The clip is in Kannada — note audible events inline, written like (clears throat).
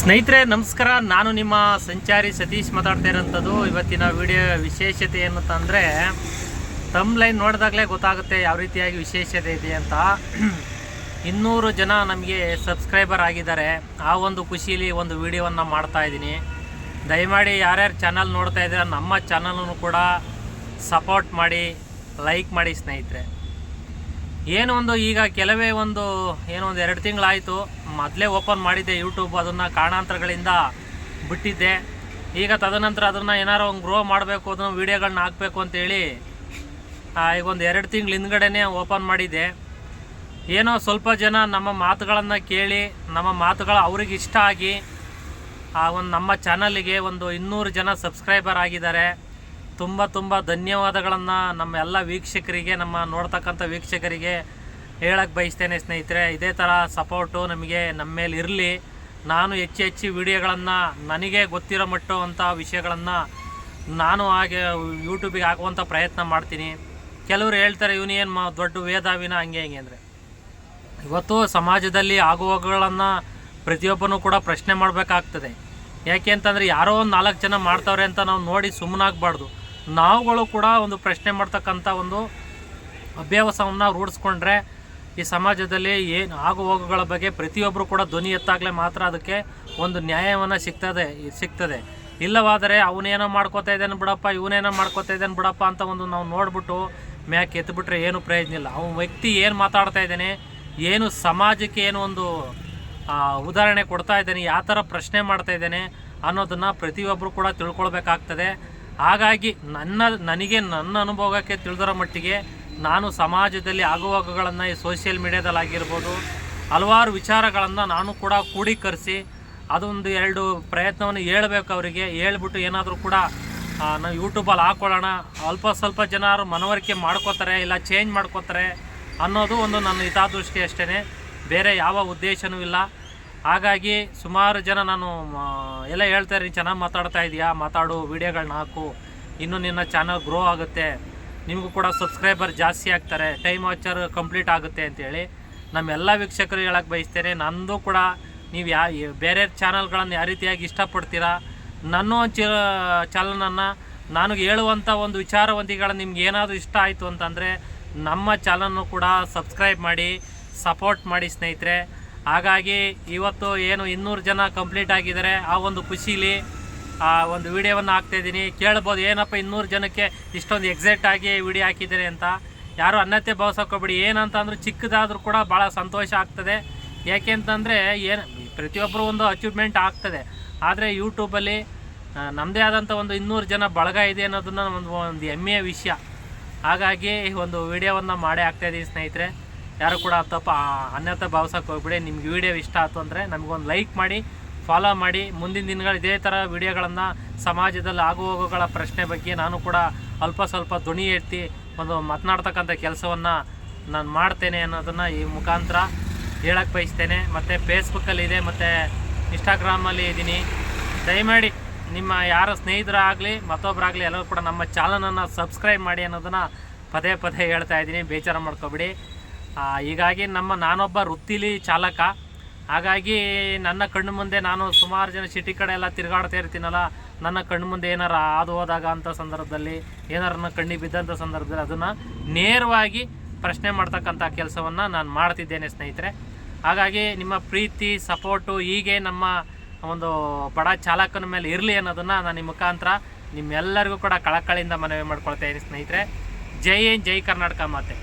ಸ್ನೇಹಿತರೆ, ನಮಸ್ಕಾರ. ನಾನು ನಿಮ್ಮ ಸಂಚಾರಿ ಸತೀಶ್ ಮಾತಾಡ್ತಾ ಇರೋಂಥದ್ದು. ಇವತ್ತಿನ ವಿಡಿಯೋ ವಿಶೇಷತೆ ಏನಂತಂದರೆ ತಮ್ಮ ಲೈನ್ ನೋಡಿದಾಗಲೇ ಗೊತ್ತಾಗುತ್ತೆ ಯಾವ ರೀತಿಯಾಗಿ ವಿಶೇಷತೆ ಇದೆ ಅಂತ. (clears throat) ಇನ್ನೂರು ಜನ ನಮಗೆ ಸಬ್ಸ್ಕ್ರೈಬರ್ ಆಗಿದ್ದಾರೆ. ಆ ಒಂದು ಖುಷೀಲಿ ಒಂದು ವಿಡಿಯೋವನ್ನು ಮಾಡ್ತಾ ಇದ್ದೀನಿ. ದಯಮಾಡಿ ಯಾರ್ಯಾರು ಚಾನಲ್ ನೋಡ್ತಾ ಇದ್ದೀರ, ನಮ್ಮ ಚಾನಲನ್ನು ಕೂಡ ಸಪೋರ್ಟ್ ಮಾಡಿ ಲೈಕ್ ಮಾಡಿ ಸ್ನೇಹಿತರೆ. ಏನು ಒಂದು ಈಗ ಕೆಲವೇ ಒಂದು ಏನೋ ಒಂದು ಎರಡು ತಿಂಗಳಾಯಿತು, ಮೊದಲೇ ಓಪನ್ ಮಾಡಿದ್ದೆ ಯೂಟ್ಯೂಬ್ ಅದನ್ನು ಕಾರಣಾಂತರಗಳಿಂದ ಬಿಟ್ಟಿದ್ದೆ. ಈಗ ತದನಂತರ ಅದನ್ನು ಏನಾರು ಒಂದು ಗ್ರೋ ಮಾಡಬೇಕು, ಅದನ್ನು ವೀಡಿಯೋಗಳನ್ನ ಹಾಕಬೇಕು ಅಂತೇಳಿ ಈಗ ಒಂದು ಎರಡು ತಿಂಗಳು ಹಿಂದ್ಗಡೆನೇ ಓಪನ್ ಮಾಡಿದ್ದೆ. ಏನೋ ಸ್ವಲ್ಪ ಜನ ನಮ್ಮ ಮಾತುಗಳನ್ನು ಕೇಳಿ, ನಮ್ಮ ಮಾತುಗಳು ಅವ್ರಿಗೆ ಇಷ್ಟ ಆಗಿ, ಆ, ಒಂದು ನಮ್ಮ ಚಾನಲಿಗೆ ಒಂದು ಇನ್ನೂರು ಜನ ಸಬ್ಸ್ಕ್ರೈಬರ್ ಆಗಿದ್ದಾರೆ. ತುಂಬ ತುಂಬ ಧನ್ಯವಾದಗಳನ್ನು ನಮ್ಮ ಎಲ್ಲ ವೀಕ್ಷಕರಿಗೆ, ನಮ್ಮ ನೋಡ್ತಕ್ಕಂಥ ವೀಕ್ಷಕರಿಗೆ ಹೇಳಕ್ಕೆ ಬಯಸ್ತೇನೆ ಸ್ನೇಹಿತರೆ. ಇದೇ ಥರ ಸಪೋರ್ಟು ನಮಗೆ ನಮ್ಮ ಮೇಲೆ ಇರಲಿ. ನಾನು ಹೆಚ್ಚು ಹೆಚ್ಚು ವಿಡಿಯೋಗಳನ್ನು ನನಗೆ ಗೊತ್ತಿರೋ ಮಟ್ಟುವಂಥ ವಿಷಯಗಳನ್ನು ನಾನು ಹಾಗೆ ಯೂಟ್ಯೂಬಿಗೆ ಹಾಕುವಂಥ ಪ್ರಯತ್ನ ಮಾಡ್ತೀನಿ. ಕೆಲವರು ಹೇಳ್ತಾರೆ ಏನು ಮಾ ದೊಡ್ಡ ವೇದಾವಿನ ಹಂಗೆ ಹಿಂಗೆ ಅಂದರೆ. ಇವತ್ತು ಸಮಾಜದಲ್ಲಿ ಆಗುವಗಳನ್ನು ಪ್ರತಿಯೊಬ್ಬನೂ ಕೂಡ ಪ್ರಶ್ನೆ ಮಾಡಬೇಕಾಗ್ತದೆ. ಯಾಕೆ ಅಂತಂದರೆ ಯಾರೋ ಒಂದು ನಾಲ್ಕು ಜನ ಮಾಡ್ತಾವ್ರೆ ಅಂತ ನಾವು ನೋಡಿ ಸುಮ್ಮನಾಗಬಾರ್ದು ನಾವುಗಳು ಕೂಡ ಒಂದು ಪ್ರಶ್ನೆ ಮಾಡ್ತಕ್ಕಂಥ ಒಂದು ಅಭ್ಯಾಸವನ್ನು ರೂಢಿಸ್ಕೊಂಡ್ರೆ ಈ ಸಮಾಜದಲ್ಲಿ ಏನು ಆಗು ಹೋಗುಗಳ ಬಗ್ಗೆ ಪ್ರತಿಯೊಬ್ಬರು ಕೂಡ ಧ್ವನಿ ಎತ್ತಾಗಲೇ ಮಾತ್ರ ಅದಕ್ಕೆ ಒಂದು ನ್ಯಾಯವನ್ನು ಸಿಗ್ತದೆ ಸಿಗ್ತದೆ. ಇಲ್ಲವಾದರೆ ಅವನೇನೋ ಮಾಡ್ಕೋತಾ ಇದ್ದಾನೆ ಬಿಡಪ್ಪ, ಇವನೇನೋ ಮಾಡ್ಕೋತಾ ಇದ್ದಾನೆ ಬಿಡಪ್ಪ ಅಂತ ಒಂದು ನಾವು ನೋಡಿಬಿಟ್ಟು ಮ್ಯಾಕ್ ಎತ್ಬಿಟ್ರೆ ಏನು ಪ್ರಯೋಜನ ಇಲ್ಲ. ಅವನ ವ್ಯಕ್ತಿ ಏನು ಮಾತಾಡ್ತಾ ಇದ್ದಾನೆ, ಏನು ಸಮಾಜಕ್ಕೆ ಏನು ಒಂದು ಉದಾಹರಣೆ ಕೊಡ್ತಾ ಇದ್ದಾನೆ, ಯಾವ ಥರ ಪ್ರಶ್ನೆ ಮಾಡ್ತಾ ಇದ್ದಾನೆ ಅನ್ನೋದನ್ನು ಪ್ರತಿಯೊಬ್ಬರು ಕೂಡ ತಿಳ್ಕೊಳ್ಬೇಕಾಗ್ತದೆ. ಹಾಗಾಗಿ ನನ್ನ, ನನಗೆ ನನ್ನ ಅನುಭವಕ್ಕೆ ತಿಳಿದಿರೋ ಮಟ್ಟಿಗೆ ನಾನು ಸಮಾಜದಲ್ಲಿ ಆಗುವಾಗಗಳನ್ನು ಈ ಸೋಷಿಯಲ್ ಮೀಡ್ಯಾದಲ್ಲಿ ಆಗಿರ್ಬೋದು, ಹಲವಾರು ವಿಚಾರಗಳನ್ನು ನಾನು ಕೂಡ ಕೂಡೀಕರಿಸಿ, ಅದೊಂದು ಎರಡು ಪ್ರಯತ್ನವನ್ನು ಹೇಳಬೇಕು ಅವರಿಗೆ. ಹೇಳ್ಬಿಟ್ಟು ಏನಾದರೂ ಕೂಡ ನಾವು ಯೂಟ್ಯೂಬಲ್ಲಿ ಹಾಕ್ಕೊಳ್ಳೋಣ ಅಲ್ಪ ಸ್ವಲ್ಪ ಜನರು ಮನವರಿಕೆ ಮಾಡ್ಕೋತಾರೆ, ಇಲ್ಲ ಚೇಂಜ್ ಮಾಡ್ಕೋತಾರೆ ಅನ್ನೋದು ಒಂದು ನನ್ನ ಹಿತಾದೃಷ್ಟಿ ಅಷ್ಟೇ ಬೇರೆ ಯಾವ ಉದ್ದೇಶನೂ ಇಲ್ಲ. ಹಾಗಾಗಿ ಸುಮಾರು ಜನ ನಾನು ಎಲ್ಲ ಹೇಳ್ತಾರೆ ನೀನು ಚೆನ್ನಾಗಿ ಮಾತಾಡ್ತಾ ಇದೀಯಾ? ಮಾತಾಡು ವೀಡಿಯೋಗಳನ್ನ ಹಾಕು. ಇನ್ನು ನಿನ್ನ ಚಾನಲ್ ಗ್ರೋ ಆಗುತ್ತೆ. ನಿಮಗೂ ಕೂಡ ಸಬ್ಸ್ಕ್ರೈಬರ್ ಜಾಸ್ತಿ ಆಗ್ತಾರೆ. ಟೈಮ್ ವಾಚರ್ ಕಂಪ್ಲೀಟ್ ಆಗುತ್ತೆ ಅಂತೇಳಿ ನಮ್ಮೆಲ್ಲ ವೀಕ್ಷಕರು ಹೇಳಕ್ಕೆ ಬಯಸ್ತೇನೆ. ನಂದು ಕೂಡ ನೀವು ಯಾ ಬೇರೆ ಚಾನಲ್ಗಳನ್ನು ಯಾವ ರೀತಿಯಾಗಿ ಇಷ್ಟಪಡ್ತೀರಾ? ನನ್ನ ಒಂದು ಚಾನಲನ್ನು ನಾನು ಹೇಳುವಂಥ ಒಂದು ವಿಚಾರವಂತಿಗಳು ನಿಮ್ಗೆ ಏನಾದರೂ ಇಷ್ಟ ಆಯಿತು ಅಂತಂದರೆ ನಮ್ಮ ಚಾನಲ್ನು ಕೂಡ ಸಬ್ಸ್ಕ್ರೈಬ್ ಮಾಡಿ ಸಪೋರ್ಟ್ ಮಾಡಿ ಸ್ನೇಹಿತರೆ. ಹಾಗಾಗಿ ಇವತ್ತು ಏನು ಇನ್ನೂರು ಜನ ಕಂಪ್ಲೀಟ್ ಆಗಿದ್ದಾರೆ, ಆ ಒಂದು ಖುಷೀಲಿ ಆ ಒಂದು ವಿಡಿಯೋವನ್ನು ಹಾಕ್ತಾಯಿದ್ದೀನಿ ಕೇಳ್ಬೋದು, ಏನಪ್ಪ ಇನ್ನೂರು ಜನಕ್ಕೆ ಇಷ್ಟೊಂದು ಎಕ್ಸೈಟ್ ಆಗಿ ವಿಡಿಯೋ ಹಾಕಿದ್ದಾರೆ ಅಂತ. ಯಾರು ಅನ್ನತೆ ಭಾವಿಸೋಕೋಬೇಡಿ ಏನಂತ ಅಂದ್ರೆ ಚಿಕ್ಕದಾದರೂ ಕೂಡ ಭಾಳ ಸಂತೋಷ ಆಗ್ತದೆ. ಯಾಕೆ ಅಂತಂದರೆ ಏನು ಪ್ರತಿಯೊಬ್ಬರು ಒಂದು ಅಚೀವ್ಮೆಂಟ್ ಆಗ್ತದೆ. ಆದರೆ ಯೂಟ್ಯೂಬಲ್ಲಿ ನಮ್ಮದೇ ಆದಂಥ ಒಂದು ಇನ್ನೂರು ಜನ ಬಳಗ ಇದೆ ಅನ್ನೋದನ್ನ ಒಂದು ಒಂದು ಹೆಮ್ಮೆಯ ವಿಷಯ. ಹಾಗಾಗಿ ಒಂದು ವಿಡಿಯೋವನ್ನು ಮಾಡೇ ಆಗ್ತಾಯಿದ್ದೀನಿ ಸ್ನೇಹಿತರೆ. ಯಾರು ಕೂಡ ತಪ್ಪ ಅನ್ಯಥ ಭಾವಿಸೋಕೆ ಹೋಗ್ಬಿಡಿ. ನಿಮ್ಗೆ ವಿಡಿಯೋ ಇಷ್ಟ ಆಯ್ತು ಅಂದರೆ ನಮಗೊಂದು ಲೈಕ್ ಮಾಡಿ, ಫಾಲೋ ಮಾಡಿ. ಮುಂದಿನ ದಿನಗಳು ಇದೇ ಥರ ವಿಡಿಯೋಗಳನ್ನು ಸಮಾಜದಲ್ಲಿ ಆಗು ಹೋಗುಗಳ ಪ್ರಶ್ನೆ ಬಗ್ಗೆ ನಾನು ಕೂಡ ಅಲ್ಪ ಸ್ವಲ್ಪ ಧ್ವನಿ ಎತ್ತಿ ಒಂದು ಮಾತನಾಡ್ತಕ್ಕಂಥ ಕೆಲಸವನ್ನು ನಾನು ಮಾಡ್ತೇನೆ ಅನ್ನೋದನ್ನು ಈ ಮುಖಾಂತರ ಹೇಳಕ್ಕೆ ಬಯಸ್ತೇನೆ. ಮತ್ತು ಫೇಸ್ಬುಕ್ಕಲ್ಲಿದೆ ಮತ್ತು ಇನ್ಸ್ಟಾಗ್ರಾಮಲ್ಲಿ ಇದ್ದೀನಿ. ದಯಮಾಡಿ ನಿಮ್ಮ ಯಾರ ಸ್ನೇಹಿತರಾಗಲಿ ಮತ್ತೊಬ್ಬರಾಗಲಿ ಎಲ್ಲರೂ ಕೂಡ ನಮ್ಮ ಚಾನಲನ್ನು ಸಬ್ಸ್ಕ್ರೈಬ್ ಮಾಡಿ ಅನ್ನೋದನ್ನು ಪದೇ ಪದೇ ಹೇಳ್ತಾ ಇದ್ದೀನಿ. ಬೇಜಾರು ಮಾಡ್ಕೊಬೇಡಿ. ಹೀಗಾಗಿ ನಮ್ಮ ನಾನೊಬ್ಬ ವೃತ್ತಿಲಿ ಚಾಲಕ. ಹಾಗಾಗಿ ನನ್ನ ಕಣ್ಣು ಮುಂದೆ ನಾನು ಸುಮಾರು ಜನ ಸಿಟಿ ಕಡೆ ಎಲ್ಲ ತಿರುಗಾಡ್ತಾ ಇರ್ತೀನಲ್ಲ, ನನ್ನ ಕಣ್ಣು ಮುಂದೆ ಏನಾರು ಹಾದು ಹೋದಾಗ ಅಂಥ ಸಂದರ್ಭದಲ್ಲಿ, ಏನಾರು ನನ್ನ ಕಣ್ಣಿಗೆ ಬಿದ್ದಂಥ ಸಂದರ್ಭದಲ್ಲಿ ಅದನ್ನು ನೇರವಾಗಿ ಪ್ರಶ್ನೆ ಮಾಡ್ತಕ್ಕಂಥ ಕೆಲಸವನ್ನು ನಾನು ಮಾಡ್ತಿದ್ದೇನೆ ಸ್ನೇಹಿತರೆ. ಹಾಗಾಗಿ ನಿಮ್ಮ ಪ್ರೀತಿ ಸಪೋರ್ಟು ಹೀಗೆ ನಮ್ಮ ಒಂದು ಬಡ ಚಾಲಕನ ಮೇಲೆ ಇರಲಿ ಅನ್ನೋದನ್ನು ನಾನು ನಿಮ್ಮ ಮುಖಾಂತರ ನಿಮ್ಮೆಲ್ಲರಿಗೂ ಕೂಡ ಕಳಕಳಿಯಿಂದ ಮನವಿ ಮಾಡ್ಕೊಳ್ತಾ ಇದ್ದೀನಿ ಸ್ನೇಹಿತರೆ. ಜೈ ಏನ್ ಜೈ ಕರ್ನಾಟಕ ಮಾತೆ.